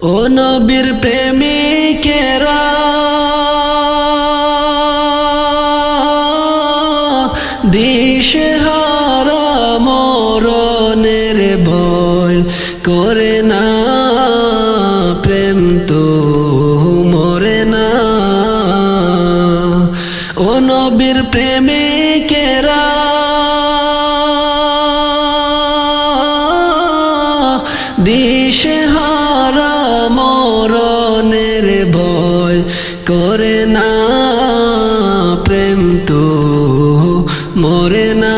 ও নবীর প্রেমিকেরা, দিশে হারা মরণের ভয় করে না, প্রেম তো মরে না। ও নবীর প্রেমিকেরা, দিশে হারা মরণের ভয় করে না প্রেম তো মরে না।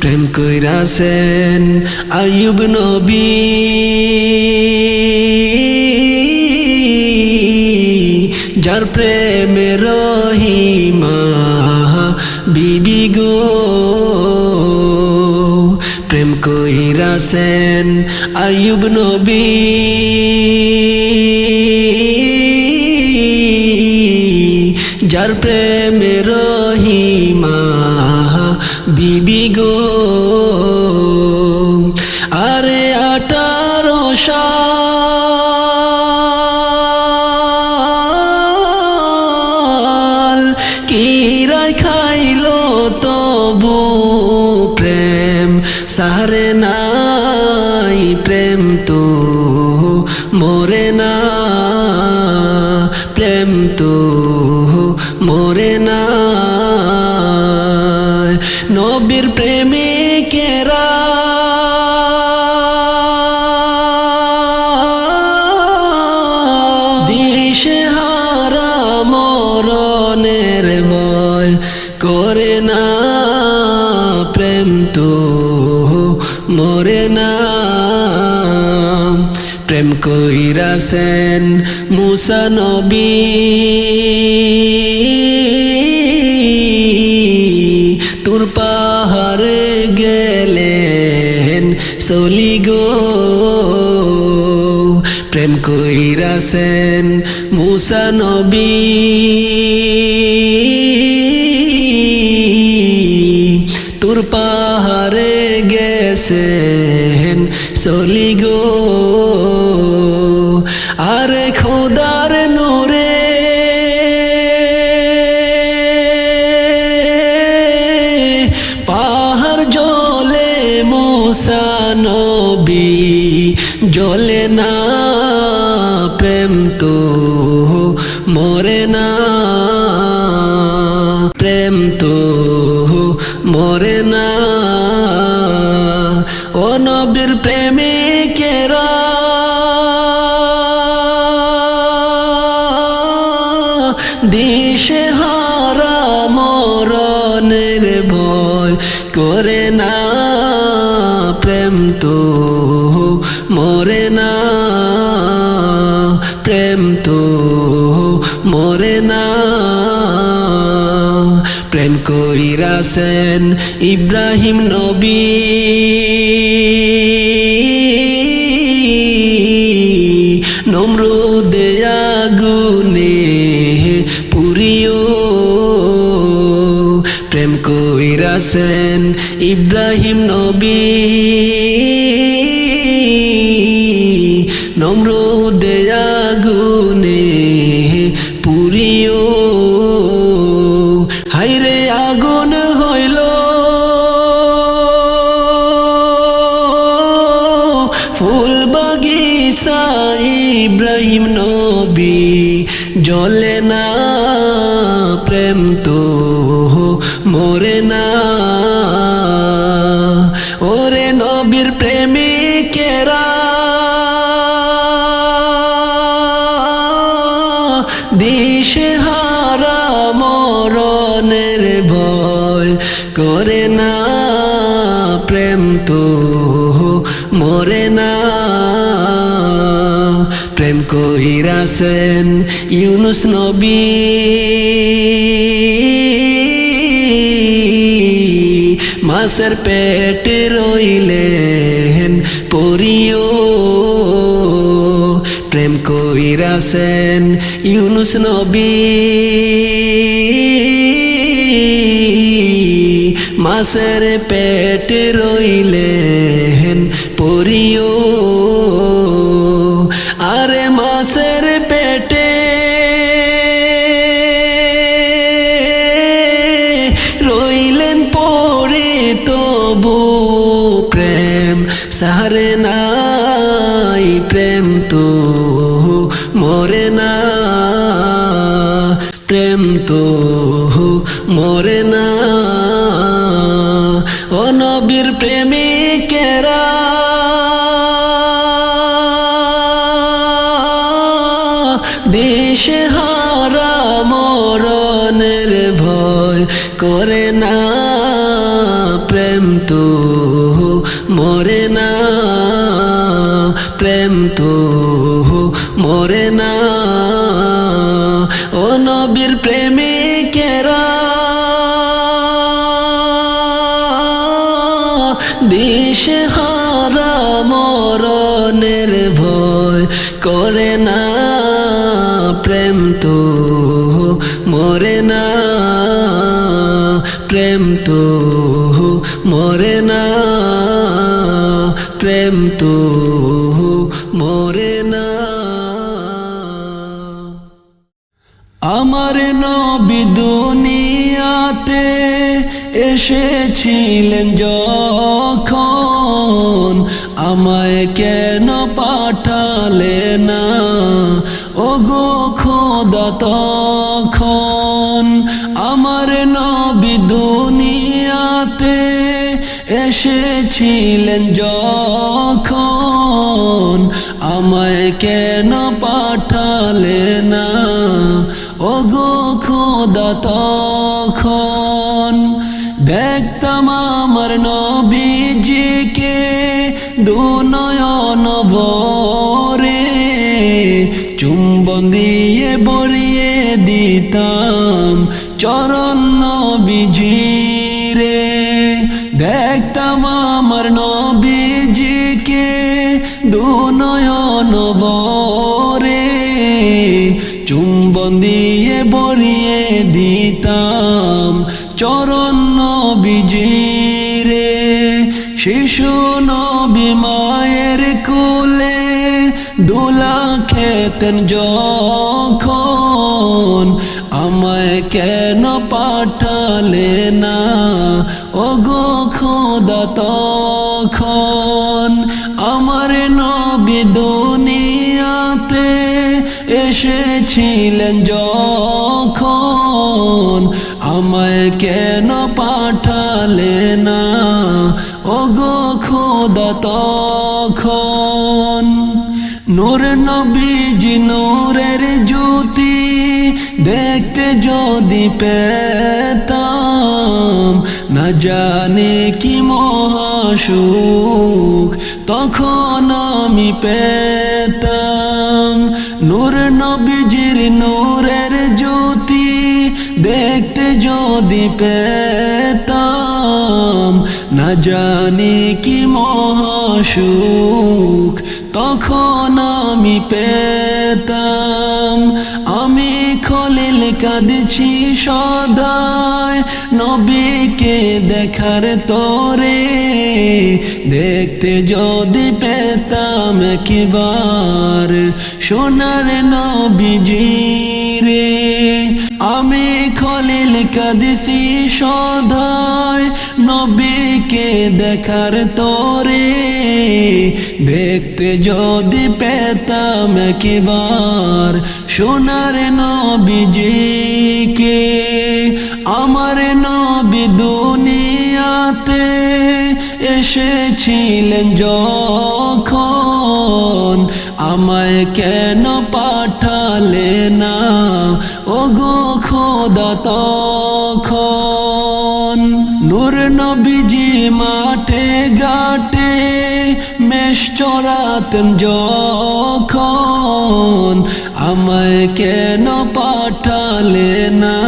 প্রেম কইরাছেন আয়ুব নবী। যার প্রেমে রহিমা, বিবি গো। কইরাছেন আয়ুব নবী? যার প্রেমে সারে নাই প্রেম তো, মরে না। প্রেম তো, মরে না। নবীর প্রেমিকেরা দিশে হারা মরণের ভয় করে না। প্রেম তো মরে না প্রেম কইরাছেন মুসা নবী। তোর পাহাড়ে গেলেন সলি গো। প্রেম কইরাছেন মুসা নবী। তোর পাহাড়ে গেছেন সলি গো। আরে খোদার নূরে। পাহাড় জলে মুসা নবী, জলে না প্রেম তো মরে না। প্রেম তো মরে মরণের ভয় করে না, প্রেম তো মরে না, প্রেম তো মরে না। প্রেম কইরাছেন ইব্রাহিম নবী। নমরুদে আগুনে কইরাছেন ইব্রাহিম নবী। নমরুদে আগুনে পুরিও। হাইরে আগুন হইল। ফুল বাগিচা ইব্রাহিম নবী। জলে না প্রেম তো মরে মরে না। প্রেম কইরাছেন ইউনুস নবী। মাসের পেটে রইলেন পরিও। প্রেম কইরাছেন ইউনুস নবী। মাসের পেটে রইলেন পরিও। আরে মাসের পেটে। রইলেন পরে তবু প্রেম সারে নাই প্রেম তো, মরে না প্রেম তো, মরে না। তো মরে না। ও নবীর প্রেমিকেরা দিশে হারা মরণের ভয় করে না। প্রেম তো মরে না। প্রেম তো মরে না। প্রেম তো মরে না। আমার নবী দুনিয়াতে এসেছিলেন যখন আমায় কেন পাঠালে না? ও গো খোদা, তখন আমার নবী এসেছিলেন যখন আমায় কেন পাঠালে না? ও গো খোদা, তখন দেখতাম আমার নবীজিকে দুনয়ন বরে চুম্বন দিয়ে বরিয়ে দিতাম চরণ নবীজিরে দুনয়ন বরে, চুম্বন দিয়ে বরিয়ে দিতাম চরণ নবীজিরে। শিশু নবী মায়ের কুলে দুলা খেতেন যখন, আমায় কেন পাঠালে না? ও গো খোদা, তখন আমার দুনিয়াতে এসেছিলেন যখন আমায় কেন পাঠালে না? ও গো খোদা, তখন নূর নবীজি নূরের জ্যোতি দেখতে যদি পেতাম না জানে কি মহাসুখ, তখন আমি পেতাম। নূর নবীজির নূরের জ্যোতি দেখতে যদি পেতাম, না জানি কি মহাসুখ তখন আমি পেতাম। আমি খলিল কাঁদছি সদায়। নবীকে দেখার তোরে দেখতে যদি পেতাম কিবার সোনার নবীজি রে আমি খলিল কাঁদছি সদায়। নবীকে দেখার তোরে দেখতে যদি পেতাম কিবার সোনার নবীজিকে, আমার নবী দুনিয়াতে এসেছিলেন যখন আমায় কেন পাঠালে না? ও গো খোদা তখন নূর নবীজি মাঠে ঘাটে মেষ চড়াতেন যখন। আমায় কেন পাঠালে না?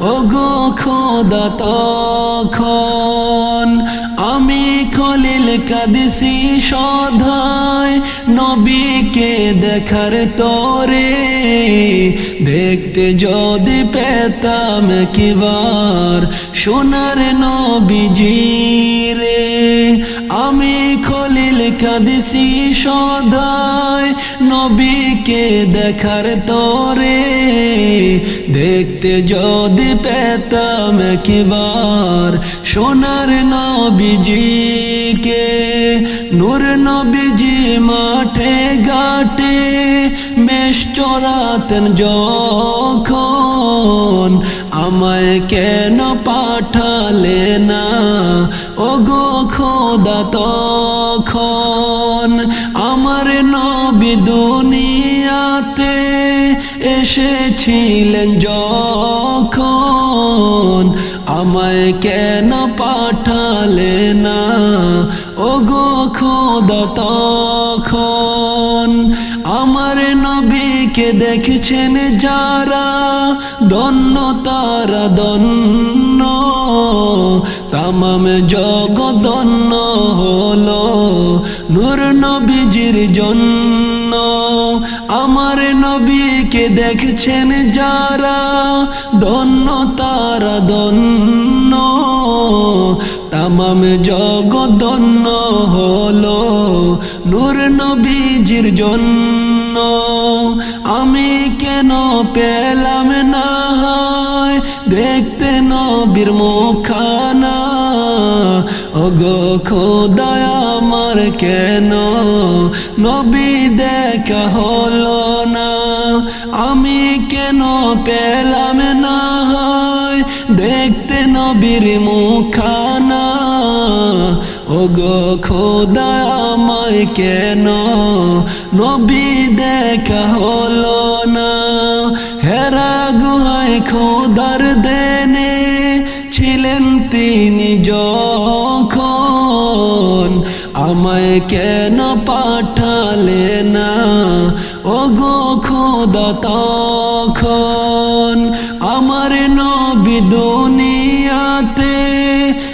ও গো খোদা তখন। আমি খলিল কাদিসি সধায় নবীকে দেখার তোরে। দেখতে যদি পেতাম কিবার সোনার নবীজি রে, আমি খলিল কাদিসি সদায়, নবীকে দেখার তোরে। দেখতে যদি পেতাম কিবার সোনার নবীজিকে, নূর নবীজি মাঠে ঘাটে মেষ চড়াতেন যখন আমায় কেন পাঠালে না? ও গো খোদা, তখন আমার নবী দুনিয়াতে এসেছিলেন যখন। আমায় কেন পাঠালে না? ও গো খোদা, তখন আমার নবীকে দেখছেন যারা দন্ন তারা দন্ন তামাম জগদন্ন হলো নূর নবীজির জন্য। আমার নবীকে দেখছেন যারা দন্ন তারা দন্ন তামাম জগদন্ন হলো নূর নবীজির জন্য। আমি কেন পেলাম না? হয় দেখতে নবীর মুখানা ওগো খোদায় আমার কেন? নবী দেখা হলো না। আমি কেন পেলাম না? হয় দেখতে নবীর মুখানা ওগো খোদা আমায় কেন? নবী দেখা হলো না। হেরা গুহায় খোদার দেনে ছিলেন তিনি যখন। আমায় কেন পাঠালে না? ও গো খোদা তখন। আমার নবী দুনিয়াতে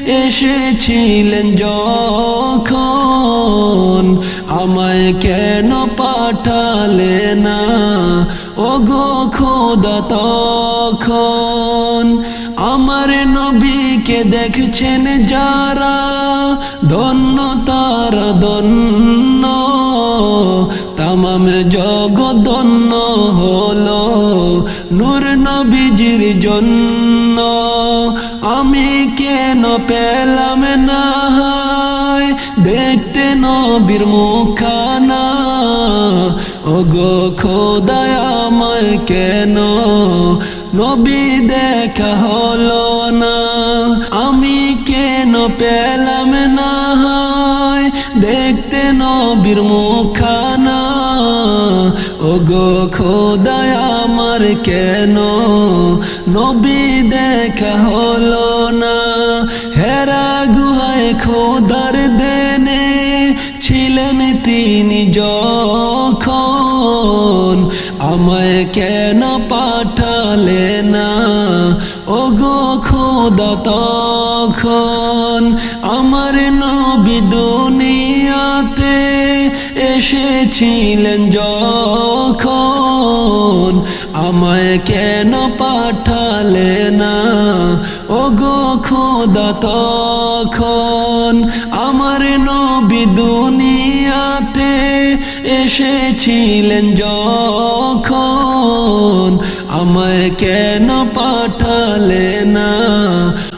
এসেছিলেন যখন আমায় কেন পাঠালে না? ও গো খোদা, তখন আমার নবীকে দেখছেন যারা? ধন্য তারা ধন্য। তামাম জগদন্য হলো নূর নবীজির জন্য। কেন পেলাম না হয় দেখতে নবীর মুখানা ও গো খোদায় আমায় কেন নবী দেখা হলো না? আমি কেন পেলাম না হয় দেখতে নবীর মুখানা ও গো খোদায় আমার কেন? নবী দেখা হলো না। হেরা গুহায় খোদার দেনে ছিলেন তিনি যখন। আমায় কেন পাঠালে না? ওগো খোদা তখন। আমার নবী দুনিয়াতে এসেছিলেন যখন আমায় কেন পাঠালে না? ও গো খোদা, তখন আমার নবী দুনিয়াতে এসেছিলেন যখন আমায় কেন পাঠালে না?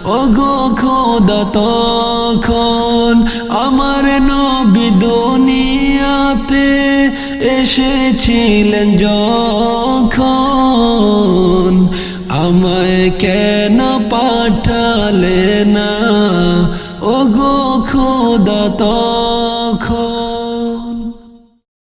ও গো খোদা, তখন আমার নবী দুনিয়াতে এসেছিলেন যখন আমায় কেন পাঠালে না? ও গো খোদা তখন